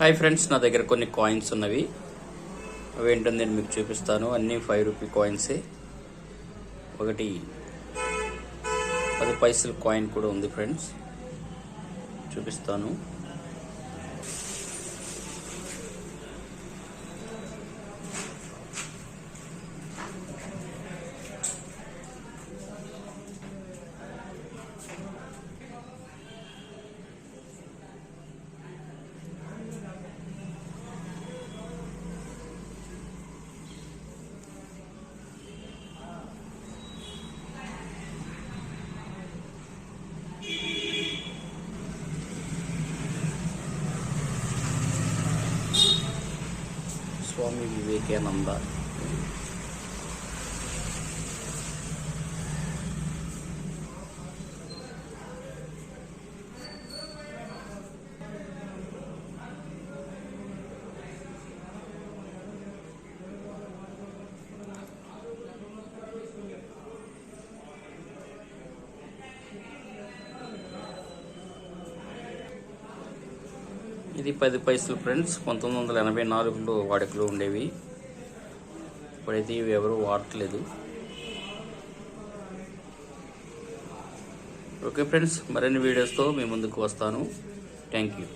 Hi friends నా దగ్గర కొన్ని కాయిన్స్ ఉన్నవి. అవి ఏంటో నేను మీకు చూపిస్తాను. అన్నీ ఫైవ్ రూపీ కాయిన్సే ఒకటి పది పైసలు కాయిన్ కూడా ఉంది ఫ్రెండ్స్ చూపిస్తాను. स्वामी विवेकानंद ఇది పది పైసలు ఫ్రెండ్స్. పంతొమ్మిది వందల ఎనభై నాలుగులో వాడుకలో ఉండేవి. ఇప్పుడైతే ఇవి ఎవరు వాడట్లేదు. ఓకే ఫ్రెండ్స్ మరిన్ని వీడియోస్తో మీ ముందుకు వస్తాను. Thank you.